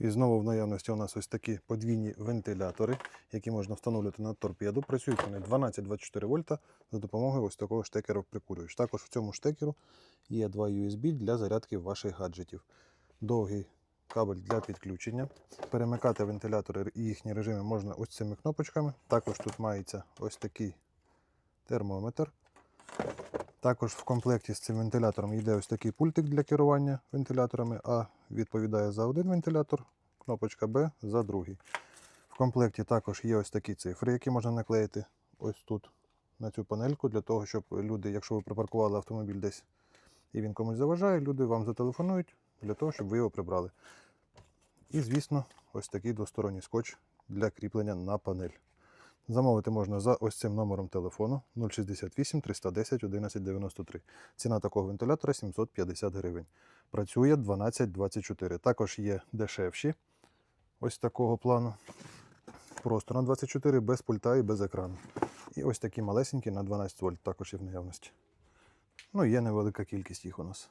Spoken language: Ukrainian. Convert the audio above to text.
І знову в наявності у нас ось такі подвійні вентилятори, які можна встановлювати на торпеду. Працюють вони 12-24 вольта за допомогою ось такого штекера прикурювач. Також в цьому штекеру є два USB для зарядки ваших гаджетів. Довгий кабель для підключення. Перемикати вентилятори і їхні режими можна ось цими кнопочками. Також тут мається ось такий термометр. Також в комплекті з цим вентилятором йде ось такий пультик для керування вентиляторами. А відповідає за один вентилятор, кнопочка Б за другий. В комплекті також є ось такі цифри, які можна наклеїти ось тут на цю панельку, для того, щоб люди, якщо ви припаркували автомобіль десь і він комусь заважає, люди вам зателефонують для того, щоб ви його прибрали. І, звісно, ось такий двосторонній скотч для кріплення на панель. Замовити можна за ось цим номером телефону 068 310 1193. Ціна такого вентилятора 750 гривень. Працює 1224. Також є дешевші ось такого плану. Просто на 24 без пульта і без екрану. І ось такі малесенькі на 12 вольт також є в наявності. Ну, є невелика кількість їх у нас.